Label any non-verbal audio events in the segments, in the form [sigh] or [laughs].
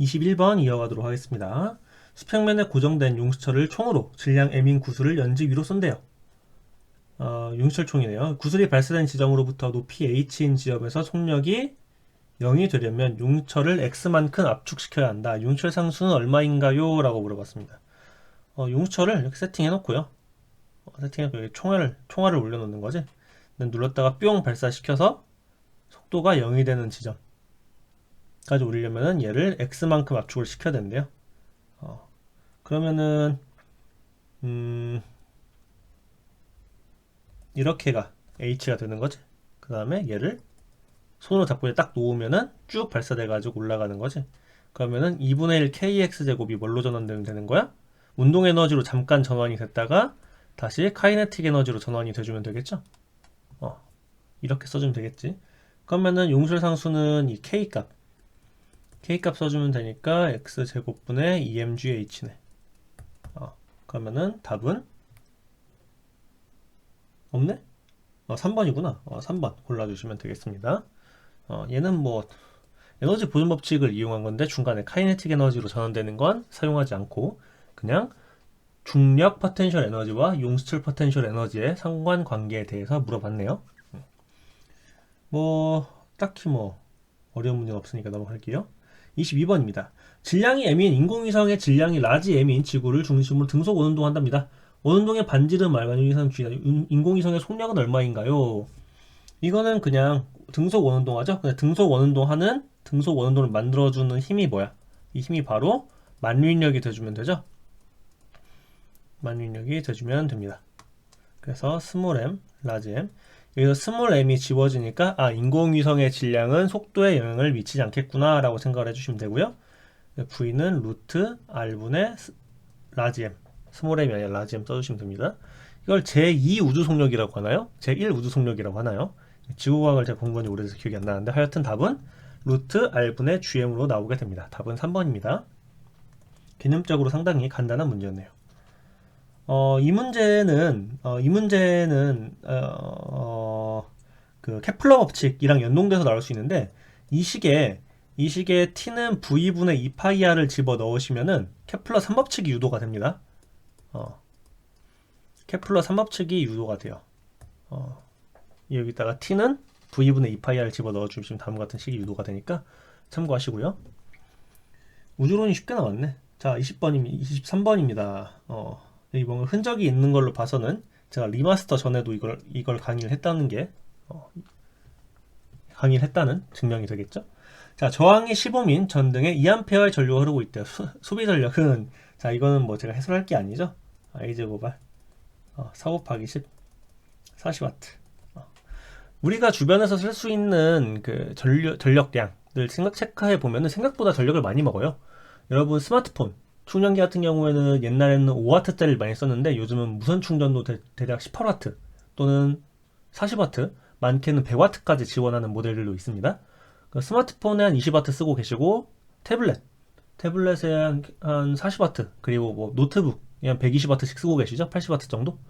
21번 이어가도록 하겠습니다. 수평면에 고정된 용수철을 총으로 질량 M인 구슬을 연지 위로 쏜대요. 어, 용수철 총이네요. 구슬이 발사된 지점으로부터 높이 H인 지점에서 속력이 0이 되려면 용철을 X만큼 압축시켜야 한다. 용철 상수는 얼마인가요? 라고 물어봤습니다. 어, 용철을 이렇게 세팅해 놓고요. 어, 세팅해서 여기 총알을, 총알을 올려놓는 거지. 눌렀다가 뿅 발사시켜서 속도가 0이 되는 지점 까지 올리려면은 얘를 x만큼 압축을 시켜야 되는데요. 어, 그러면은 음, 이렇게가 h가 되는 거지. 그 다음에 얘를 손으로 잡고 딱 놓으면은 쭉 발사돼 가지고 올라가는 거지. 그러면은 2분의 1 kx 제곱이 뭘로 전환되면 되는 거야? 운동 에너지로 잠깐 전환이 됐다가 다시 카이네틱 에너지로 전환이 돼주면 되겠죠? 어, 이렇게 써주면 되겠지. 그러면은 용술 상수는 이 k 값, k 값 써주면 되니까 x 제곱분의 2mgh네. 어, 그러면은 답은 없네? 어, 3번이구나. 어, 3번 골라주시면 되겠습니다. 어, 얘는 뭐 에너지 보존 법칙을 이용한 건데 중간에 카이네틱 에너지로 전환되는 건 사용하지 않고 그냥 중력 포텐셜 에너지와 용수철 포텐셜 에너지의 상관관계에 대해서 물어봤네요. 뭐 딱히 뭐 어려운 문제는 없으니까 넘어갈게요. 22번입니다. 질량이 M인 인공위성의 질량이 라지 M인 지구를 중심으로 등속 원운동한답니다. 원운동의 반지름 알간유 이상 주의다. 인공위성의 속력은 얼마인가요? 이거는 그냥 등속 원운동하죠. 그냥 등속 원운동하는 등속 원운동을 만들어주는 힘이 뭐야? 이 힘이 바로 만윈력이 돼주면 되죠. 만윈력이 돼주면 됩니다. 그래서 스몰 m, 라지 m. 여기서 스몰 m이 지워지니까 아 인공위성의 질량은 속도에 영향을 미치지 않겠구나 라고 생각을 해주시면 되고요. v는 루트 r분의 라지 m, 스몰 m이 아니라 라지 m 써주시면 됩니다. 이걸 제2 우주 속력이라고 하나요? 제1 우주 속력이라고 하나요? 지구과학을 제가 공부한 지 오래돼서 기억이 안 나는데 하여튼 답은 루트 r분의 gm으로 나오게 됩니다. 답은 3번입니다. 개념적으로 상당히 간단한 문제였네요. 어, 이 문제는 어, 이 문제는 어, 그 케플러 법칙이랑 연동돼서 나올 수 있는데 이 식에 이 식에 t는 v분의 2 파이r을 집어 넣으시면은 케플러 3법칙이 유도가 됩니다. 어, 케플러 3법칙이 유도가 돼요. 어, 여기다가 t는 v분의 2 파이r을 집어 넣어주시면 다음과 같은 식이 유도가 되니까 참고하시고요. 우주론이 쉽게 나왔네. 자, 20번입니다. 23번입니다. 어, 여기 뭔가 흔적이 있는 걸로 봐서는 제가 리마스터 전에도 이걸 이걸 강의를 했다는 게 어, 강의를 했다는 증명이 되겠죠. 자, 저항이 15민 전등에 2A의 전류가 흐르고 있대요. 수, 소비 전력은 자, 이거는 뭐 제가 해설할 게 아니죠. I 제곱할 어, 4 곱하기 10 40W. 어. 우리가 주변에서 쓸 수 있는 그 전력, 전력량들 생각 체크해 보면은 생각보다 전력을 많이 먹어요. 여러분 스마트폰 충전기 같은 경우에는 옛날에는 5W짜리를 많이 썼는데 요즘은 무선 충전도 대, 략 18W 또는 40W, 많게는 100W까지 지원하는 모델들도 있습니다. 그 스마트폰에 한 20W 쓰고 계시고 태블릿, 태블릿에 한, 한 40W 그리고 뭐 노트북 한 120W씩 쓰고 계시죠? 80W 정도?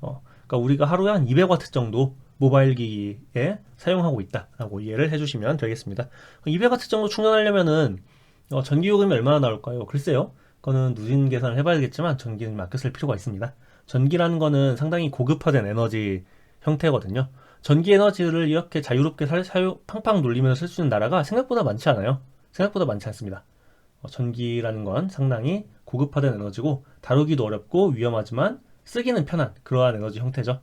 어, 그러니까 우리가 하루에 한 200W 정도 모바일 기기에 사용하고 있다라고 이해를 해주시면 되겠습니다. 200W 정도 충전하려면은 어, 전기요금이 얼마나 나올까요? 글쎄요. 그거는 누진 계산을 해봐야겠지만 전기는 쓸 필요가 있습니다. 전기라는 거는 상당히 고급화된 에너지 형태거든요. 전기 에너지를 이렇게 자유롭게 사, 사용, 팡팡 돌리면서 쓸 수 있는 나라가 생각보다 많지 않아요. 생각보다 많지 않습니다. 어, 전기라는 건 상당히 고급화된 에너지고 다루기도 어렵고 위험하지만 쓰기는 편한 그러한 에너지 형태죠.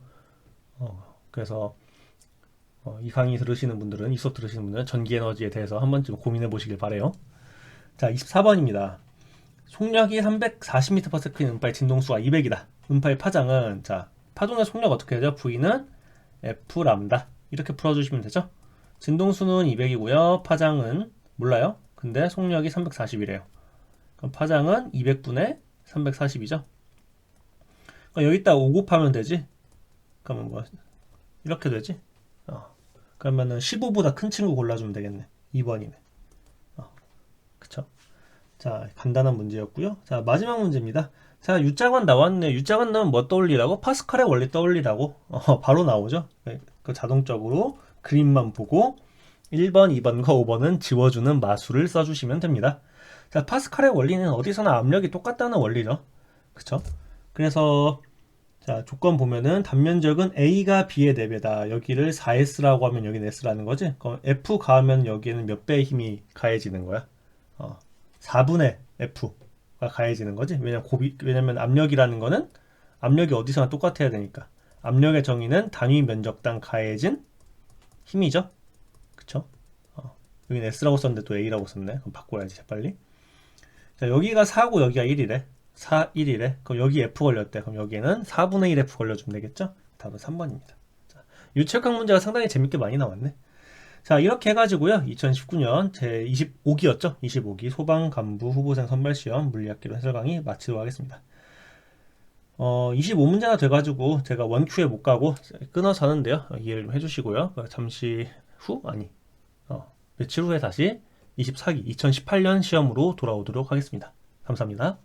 어, 그래서 어, 이 강의 들으시는 분들은 이 수업 들으시는 분들은 전기 에너지에 대해서 한 번쯤 고민해 보시길 바래요. 자, 24번입니다. 속력이 340m/s인 음파의 진동수가 200이다. 음파의 파장은 자 파동의 속력 어떻게 되죠? V는 F 람다 이렇게 풀어주시면 되죠. 진동수는 200이고요. 파장은 몰라요. 근데 속력이 340이래요. 그럼 파장은 200분의 340이죠. 그럼 여기다 5 곱하면 되지. 그러면 뭐 이렇게 되지. 어. 그러면은 15보다 큰 친구 골라주면 되겠네. 2번이네. 어. 그쵸? 자, 간단한 문제였고요. 자, 마지막 문제입니다. 자, 유자관 나왔네. 유자관 나오면 뭐 떠올리라고? 파스칼의 원리 떠올리라고? 어, [laughs] 바로 나오죠. 네, 그 자동적으로 그림만 보고 1번, 2번과 5번은 지워주는 마수를 써주시면 됩니다. 자, 파스칼의 원리는 어디서나 압력이 똑같다는 원리죠. 그쵸? 그래서 자, 조건 보면은 단면적은 A가 B의 4배다. 여기를 4S라고 하면 여기는 S라는 거지. 그럼 F 가하면 여기에는 몇 배의 힘이 가해지는 거야? 어, 4분의 F가 가해지는 거지. 왜냐면 고비, 왜냐면 압력이라는 거는 압력이 어디서나 똑같아야 되니까. 압력의 정의는 단위 면적당 가해진 힘이죠. 그쵸? 어, 여기는 S라고 썼는데 또 A라고 썼네. 그럼 바꿔야지, 빨리. 자, 여기가 4고 여기가 1이래. 4, 1이래. 그럼 여기 F 걸렸대. 그럼 여기에는 4분의 1 F 걸려주면 되겠죠? 답은 3번입니다. 자, 유체각 문제가 상당히 재밌게 많이 나왔네. 자, 이렇게 해가지고요. 2019년 제 25기였죠? 25기 소방 간부 후보생 선발 시험 물리학기로 해설 강의 마치도록 하겠습니다. 어, 25문제나 돼가지고 제가 원큐에 못 가고 끊어서 하는데요. 이해를 좀 해주시고요. 잠시 후? 아니. 어, 며칠 후에 다시 24기 2018년 시험으로 돌아오도록 하겠습니다. 감사합니다.